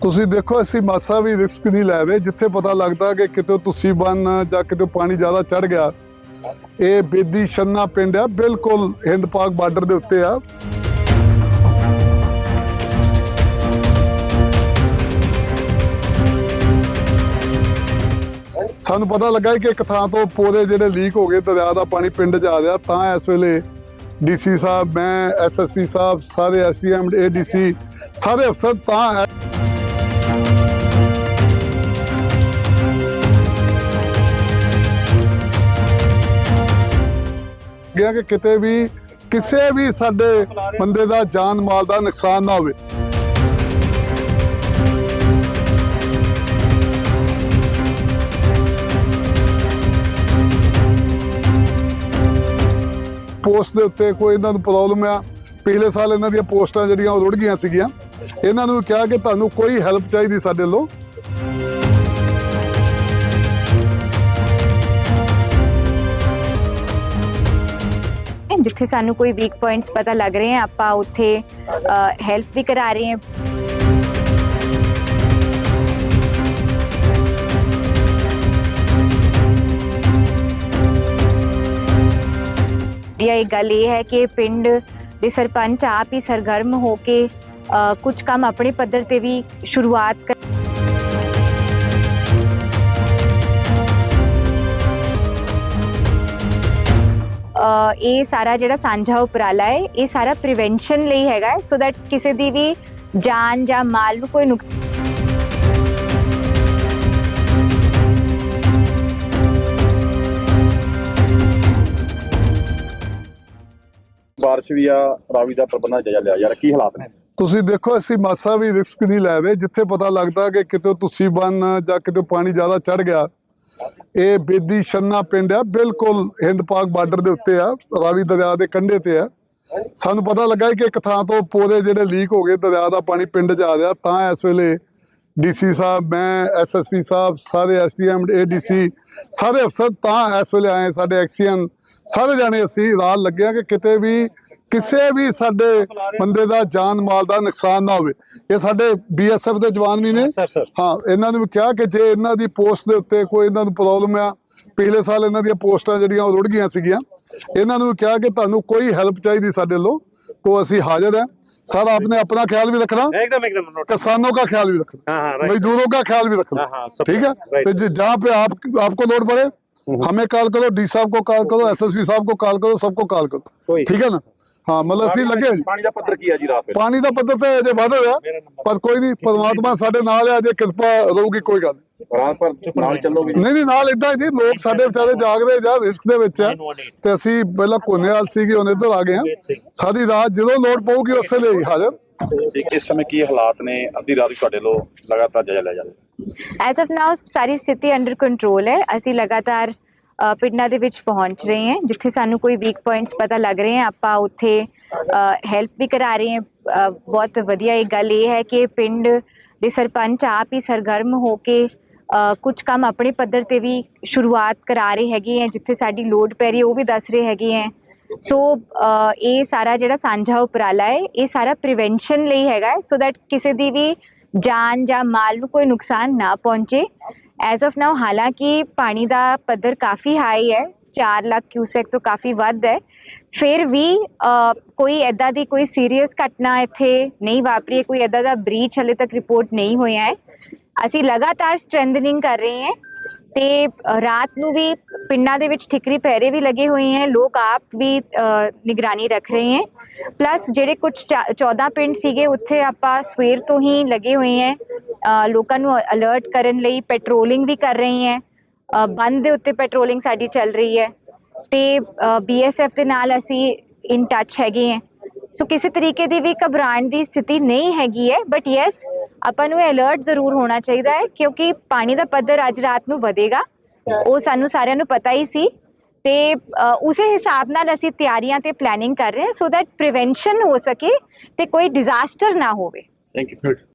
ਤੁਸੀਂ ਦੇਖੋ, ਅਸੀਂ ਮਾਸਾ ਵੀ ਰਿਸਕ ਨਹੀਂ ਲੈ ਰਹੇ। ਜਿੱਥੇ ਪਤਾ ਲੱਗਦਾ ਕਿ ਕਿਤੇ ਤੁਸੀਂ ਬੰਨ ਜਾਂ ਕਿਤੇ ਪਾਣੀ ਜ਼ਿਆਦਾ ਚੜ ਗਿਆ, ਇਹ ਬੇਦੀ ਛੰਨਾ ਪਿੰਡ ਆ। ਬਿਲਕੁਲ ਹਿੰਦ ਪਾਕ ਬਾਰਡਰ ਦੇ ਉੱਤੇ ਆ। ਸਾਨੂੰ ਪਤਾ ਲੱਗਾ ਕਿ ਇੱਕ ਥਾਂ ਤੋਂ ਪੌਦੇ ਜਿਹੜੇ ਲੀਕ ਹੋ ਗਏ, ਦਰਿਆ ਦਾ ਪਾਣੀ ਪਿੰਡ 'ਚ ਆ ਰਿਹਾ। ਤਾਂ ਇਸ ਵੇਲੇ ਡੀਸੀ ਸਾਹਿਬ, ਮੈਂ ਐਸਐਸਪੀ ਸਾਹਿਬ, ਸਾਰੇ ਐਸਡੀਐਮ ਏਡੀਸੀ ਸਾਰੇ ਅਫਸਰ ਤਾਂ ਗਿਆ ਕਿ ਕਿਤੇ ਵੀ ਕਿਸੇ ਵੀ ਸਾਡੇ ਬੰਦੇ ਦਾ ਜਾਨ ਮਾਲ ਦਾ ਨੁਕਸਾਨ ਨਾ ਹੋਵੇ। ਪੋਸਟ ਦੇ ਉੱਤੇ ਕੋਈ ਇਹਨਾਂ ਨੂੰ ਪ੍ਰੋਬਲਮ ਆ। ਪਿਛਲੇ ਸਾਲ ਇਹਨਾਂ ਦੀਆਂ ਪੋਸਟਾਂ ਜਿਹੜੀਆਂ ਉਹ ਰੁੜ ਗਈਆਂ ਸੀਗੀਆਂ। ਇਹਨਾਂ ਨੂੰ ਕਿਹਾ ਕਿ ਤੁਹਾਨੂੰ ਕੋਈ ਹੈਲਪ ਚਾਹੀਦੀ ਸਾਡੇ ਵੱਲੋਂ। ਜਿੱਥੇ ਸਾਨੂੰ ਕੋਈ ਵੀਕ ਪੁਆਇੰਟਸ ਪਤਾ ਲੱਗ ਰਹੇ ਹੈ ਆਪਾਂ ਉੱਥੇ ਹੈਲਪ ਵੀ ਕਰਾ ਰਹੇ ਹਾਂ। ਦੀ ਇਹ ਗੱਲ ਇਹ ਹੈ ਕਿ ਪਿੰਡ ਦੇ ਸਰਪੰਚ ਆਪ ਹੀ ਸਰਗਰਮ ਹੋ ਕੇ ਅ, ਕੁਝ ਕੰਮ ਆਪਣੇ ਪੱਧਰ ਤੇ ਵੀ ਸ਼ੁਰੂਆਤ ਕਰ ਇਹ ਸਾਰਾ ਜਿਹੜਾ ਸਾਂਝਾ ਉਪਰਾਲਾ ਹੈ ਇਹ ਸਾਰਾ ਪ੍ਰੀਵੈਂਸ਼ਨ ਲਈ ਹੈਗਾ ਸੋ ਦੈਟ ਕਿਸੇ ਦੀ ਵੀ ਜਾਨ ਜਾਂ ਮਾਲ ਨੂੰ ਕੋਈ ਨੁਕ ਬਾਰਿਸ਼ ਵੀ ਆ ਰਾਵੀ ਦਾ ਪ੍ਰਬੰਧਨ ਜਾਇਜ਼ਾ ਲਿਆ ਯਾਰ ਕੀ ਹਾਲਾਤ ਨੇ? ਤੁਸੀਂ ਦੇਖੋ ਅਸੀਂ ਮਾਸਾ ਵੀ ਰਿਸਕ ਨਹੀਂ ਲੈ ਰਹੇ ਜਿੱਥੇ ਪਤਾ ਲੱਗਦਾ ਕਿ ਕਿਤੇ ਤੁਸੀਂ ਬੰਨ ਜਾਂ ਕਿਤੇ ਪਾਣੀ ਜ਼ਿਆਦਾ ਚੜ ਗਿਆ ਇਹ ਬੇਦੀ ਛੰਨਾ ਪਿੰਡ ਆ, ਬਿਲਕੁਲ ਹਿੰਦ ਪਾਕ ਬਾਰਡਰ ਦੇ ਉੱਤੇ ਆ, ਰਾਵੀ ਦਰਿਆ ਦੇ ਕੰਢੇ ਤੇ ਆ। ਸਾਨੂੰ ਪਤਾ ਲੱਗਾ ਕਿ ਇੱਕ ਥਾਂ ਤੋਂ ਪੌਦੇ ਜਿਹੜੇ ਲੀਕ ਹੋ ਗਏ, ਦਰਿਆ ਦਾ ਪਾਣੀ ਪਿੰਡ 'ਚ ਆ ਰਿਹਾ, ਤਾਂ ਇਸ ਵੇਲੇ ਡੀਸੀ ਸਾਹਿਬ, ਮੈਂ ਐਸਐਸਪੀ ਸਾਹਿਬ, ਸਾਰੇ ਐਸਡੀਐਮ ਏਡੀਸੀ ਸਾਰੇ ਅਫਸਰ ਤਾਂ ਇਸ ਵੇਲੇ ਆਏ ਸਾਡੇ ਐਕਸੀਅਨ। ਸਾਰੇ ਜਾਣੇ ਅਸੀਂ ਰਾਹ ਲੱਗਿਆ ਕਿ ਕਿਤੇ ਵੀ ਕਿਸੇ ਵੀ ਸਾਡੇ ਬੰਦੇ ਦਾ ਜਾਨ ਮਾਲ ਦਾ ਨੁਕਸਾਨ ਨਾ ਹੋਵੇ ਇਹ ਸਾਡੇ ਬੀਐਸਐਫ ਦੇ ਜਵਾਨ ਵੀ ਨੇ ਸਰ ਸਰ ਹਾਂ ਇਹਨਾਂ ਨੂੰ ਵੀ ਕਿਹਾ ਕਿ ਜੇ ਇਹਨਾਂ ਦੀ ਪੋਸਟ ਦੇ ਉੱਤੇ ਕੋਈ ਇਹਨਾਂ ਨੂੰ ਪ੍ਰੋਬਲਮ ਆ ਪਿਛਲੇ ਸਾਲ ਇਹਨਾਂ ਦੀਆਂ ਪੋਸਟਾਂ ਜਿਹੜੀਆਂ ਉਹ ਰੁੜ ਗਈਆਂ ਸੀਗੀਆਂ ਇਹਨਾਂ ਨੂੰ ਵੀ ਕਿਹਾ ਕਿ ਤੁਹਾਨੂੰ ਕੋਈ ਹੈਲਪ ਚਾਹੀਦੀ ਸਾਡੇ ਵੱਲੋਂ तो ਅਸੀਂ ਹਾਜ਼ਰ हैं सर आपने अपना ख्याल भी रखना एकदम एकदम नोट किसानों का ख्याल भी रखना हाँ हाँ राइट मजदूरों का ख्याल भी रखना हाँ हाँ सब ठीक है राइट तो जि- जहाँ पे आप आपको लोड पड़े हमें कॉल करो डी साहब को कॉल करो एसएसपी साहब को कॉल करो सबको कॉल करो कोई ठीक है ना ਹਾਂ ਮਤਲਬ ਅਸੀਂ ਲੱਗੇ। ਜੀ ਪਾਣੀ ਦਾ ਪੱਧਰ ਕੀ ਹੈ ਜੀ ਰਾਤ ਵੇਲੇ ਪਾਣੀ ਦਾ ਪੱਧਰ ਤੇ ਅਜੇ ਵੱਧ ਹੋਇਆ ਪਰ ਕੋਈ ਨਹੀਂ ਪਰਮਾਤਮਾ ਸਾਡੇ ਨਾਲ ਹੈ ਅਜੇ ਕਿਰਪਾ ਰਹੂਗੀ ਕੋਈ ਗੱਲ ਨਹੀਂ। ਰਾਤ ਪਰ ਨਾਲ ਚੱਲੋਗੇ ਨਹੀਂ ਨਹੀਂ ਨਾਲ ਇਦਾਂ ਜੀ ਲੋਕ ਸਾਡੇ ਵਿਚਾਰੇ ਜਾਗਦੇ ਜਾਂ ਰਿਸਕ ਦੇ ਵਿੱਚ ਆ ਤੇ ਅਸੀਂ ਪਹਿਲਾਂ ਕੋਨੇਵਾਲ ਸੀਗੇ ਹੁਣ ਇੱਧਰ ਆ ਗਏ ਆ ਸਾਡੀ ਰਾਤ ਜਦੋਂ ਲੋੜ ਪਊਗੀ ਉਸੇ ਲਈ ਹਾਜ਼ਰ। ਇਸ ਸਮੇਂ ਕੀ ਹਾਲਾਤ ਨੇ? ਅੱਧੀ ਰਾਤ ਤੁਹਾਡੇ ਲੋ ਲਗਾਤਾਰ ਜਾਇਆ ਲਿਆ ਜਾਂਦਾ ਐਸ ਆਫ ਨਾਓ ਸਾਰੀ ਸਥਿਤੀ ਅੰਡਰ ਕੰਟਰੋਲ ਹੈ। ਅਸੀਂ ਲਗਾਤਾਰ ਪਿੰਡਾਂ ਦੇ ਵਿੱਚ ਪਹੁੰਚ ਰਹੇ ਹਾਂ ਜਿੱਥੇ ਸਾਨੂੰ ਕੋਈ ਵੀਕ ਪੁਆਇੰਟਸ ਪਤਾ ਲੱਗ ਰਹੇ ਹੈ ਆਪਾਂ ਉੱਥੇ ਹੈਲਪ ਵੀ ਕਰਾ ਰਹੇ ਹਾਂ। ਬਹੁਤ ਵਧੀਆ ਇਹ ਗੱਲ ਇਹ ਹੈ ਕਿ ਪਿੰਡ ਦੇ ਸਰਪੰਚ ਆਪ ਹੀ ਸਰਗਰਮ ਹੋ ਕੇ ਅ, ਕੁਝ ਕੰਮ ਆਪਣੇ ਪੱਧਰ ਤੇ ਵੀ ਸ਼ੁਰੂਆਤ ਕਰਾ ਰਹੇ ਹੈਗੇ ਹੈ ਜਿੱਥੇ ਸਾਡੀ ਲੋਡ ਪੈ ਰਹੀ ਹੈ ਉਹ ਵੀ ਦੱਸ ਰਹੇ ਹੈਗੇ ਹੈ। ਸੋ ਇਹ ਸਾਰਾ ਜਿਹੜਾ ਸਾਂਝਾ ਉਪਰਾਲਾ ਹੈ ਇਹ ਸਾਰਾ ਪ੍ਰੀਵੈਂਸ਼ਨ ਲਈ ਹੈਗਾ ਸੋ ਦੈਟ ਕਿਸੇ ਦੀ ਵੀ ਜਾਨ ਜਾਂ ਮਾਲ ਨੂੰ ਕੋਈ ਨੁਕਸਾਨ ਨਾ ਪਹੁੰਚੇ। ਐਜ਼ ਆਫ ਨਾਓ ਹਾਲਾਂਕਿ ਪਾਣੀ ਦਾ ਪੱਧਰ ਕਾਫੀ ਹਾਈ ਹੈ 4 ਲੱਖ ਕਿਊਸੈਕ ਤੋਂ ਕਾਫੀ ਵੱਧ ਹੈ। ਫਿਰ ਵੀ ਕੋਈ ਐਦਾਂ ਦੀ ਕੋਈ ਸੀਰੀਅਸ ਘਟਨਾ ਇੱਥੇ ਨਹੀਂ ਵਾਪਰੀ ਹੈ, ਕੋਈ ਐਦਾਂ ਦਾ ਬ੍ਰੀਚ ਹਲੇ ਤੱਕ ਰਿਪੋਰਟ ਨਹੀਂ ਹੋਇਆ ਹੈ। ਅਸੀਂ ਲਗਾਤਾਰ ਸਟਰੈਂਥਨਿੰਗ ਕਰ ਰਹੇ ਹਾਂ ਤੇ ਰਾਤ ਨੂੰ ਵੀ ਪਿੰਡਾਂ ਦੇ ਵਿੱਚ ਠਿਕਰੀ ਪਹਿਰੇ ਵੀ ਲੱਗੇ ਹੋਏ ਹੈ, ਲੋਕ ਆਪ ਵੀ ਨਿਗਰਾਨੀ ਰੱਖ ਰਹੇ ਹੈ। ਪਲੱਸ ਜਿਹੜੇ ਕੁਝ 14 ਪਿੰਡ ਸੀਗੇ, ਉੱਥੇ ਆਪਾਂ ਸਵੇਰ ਤੋਂ ਹੀ ਲੱਗੇ ਹੋਏ ਹੈ। ਲੋਕਾਂ ਨੂੰ ਅਲਰਟ ਕਰਨ ਲਈ ਪੈਟਰੋਲਿੰਗ ਵੀ ਕਰ ਰਹੀ ਹੈ। ਬੰਦ ਦੇ ਉੱਤੇ ਪੈਟਰੋਲਿੰਗ ਸਾਡੀ ਚੱਲ ਰਹੀ ਹੈ। ਤੇ ਬੀਐਸਐਫ ਦੇ ਨਾਲ ਅਸੀਂ ਇਨ ਟੱਚ ਹੈਗੇ ਹੈ। ਸੋ ਕਿਸੇ ਤਰੀਕੇ ਦੀ ਵੀ ਘਬਰਾਉਣ ਦੀ ਸਥਿਤੀ ਨਹੀਂ ਹੈਗੀ ਹੈ ਬਟ ਯੈਸ ਆਪਾਂ ਨੂੰ ਅਲਰਟ ਜ਼ਰੂਰ ਹੋਣਾ ਚਾਹੀਦਾ ਹੈ, ਕਿਉਂਕਿ ਪਾਣੀ ਦਾ ਪੱਧਰ ਅੱਜ ਰਾਤ ਨੂੰ ਵਧੇਗਾ। ਉਹ ਸਾਨੂੰ ਸਾਰਿਆਂ ਨੂੰ ਪਤਾ ਹੀ ਸੀ। ਤੇ ਉਸੇ ਹਿਸਾਬ ਨਾਲ ਅਸੀਂ ਤਿਆਰੀਆਂ ਤੇ ਪਲੈਨਿੰਗ ਕਰ ਰਹੇ ਹਾਂ ਸੋ ਦੈਟ ਪ੍ਰੀਵੈਂਸ਼ਨ ਹੋ ਸਕੇ ਤੇ ਕੋਈ ਡਿਜ਼ਾਸਟਰ ਨਾ ਹੋਵੇ। Thank you